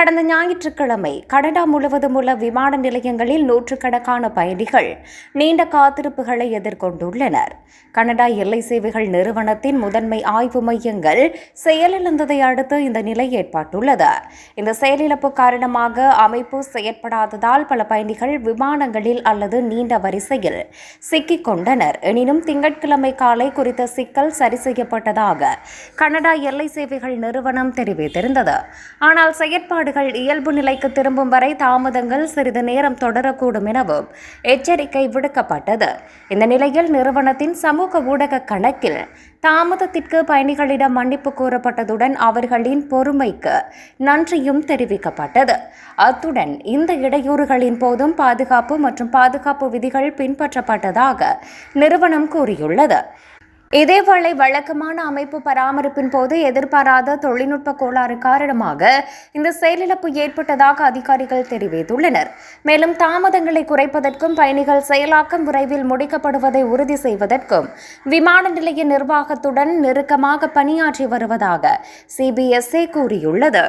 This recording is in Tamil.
கடந்த ஞாயிற்றுக்கிழமை கனடா முழுவதும் உள்ள விமான நிலையங்களில் நூற்றுக்கணக்கான பயணிகள் நீண்ட காத்திருப்புகளை எதிர்கொண்டுள்ளனர். கனடா எல்லை சேவைகள் நிறுவனத்தின் முதன்மை ஆய்வு மையங்கள் செயலிழந்ததை அடுத்து இந்த நிலை ஏற்பட்டுள்ளது. இந்த செயலிழப்பு காரணமாக அமைப்பு செயற்படாததால் பல பயணிகள் விமானங்களில் அல்லது நீண்ட வரிசையில் சிக்கிக் கொண்டனர். எனினும் திங்கட்கிழமை காலை குறித்த சிக்கல் சரி செய்யப்பட்டதாக கனடா எல்லை சேவைகள் நிறுவனம் தெரிவித்திருந்தது. ஆனால் செயற்பாடு செயற்பாடுகள் இயல்பு நிலைக்கு திரும்பும் வரை தாமதங்கள் சிறிது நேரம் தொடரக்கூடும் எனவும் எச்சரிக்கை விடுக்கப்பட்டது. இந்த நிலையில் நிறுவனத்தின் சமூக ஊடக கணக்கில் தாமதத்திற்கு பயணிகளிடம் மன்னிப்பு கூறப்பட்டதுடன் அவர்களின் பொறுமைக்கு நன்றியும் தெரிவிக்கப்பட்டது. அத்துடன் இந்த இடையூறுகளின் போதும் பாதுகாப்பு மற்றும் பாதுகாப்பு விதிகள் பின்பற்றப்பட்டதாக நிறுவனம் கூறியுள்ளது. இதேவேளை வழக்கமான அமைப்பு பராமரிப்பின் போது எதிர்பாராத தொழில்நுட்ப கோளாறு காரணமாக இந்த செயலிழப்பு ஏற்பட்டதாக அதிகாரிகள் தெரிவித்துள்ளனர். மேலும் தாமதங்களை குறைப்பதற்கும் பயணிகள் செயலாக்கம் விரைவில் முடிக்கப்படுவதை உறுதி செய்வதற்கும் விமான நிலைய நிர்வாகத்துடன் நெருக்கமாக பணியாற்றி வருவதாக சிபிஎஸ்ஏ கூறியுள்ளது.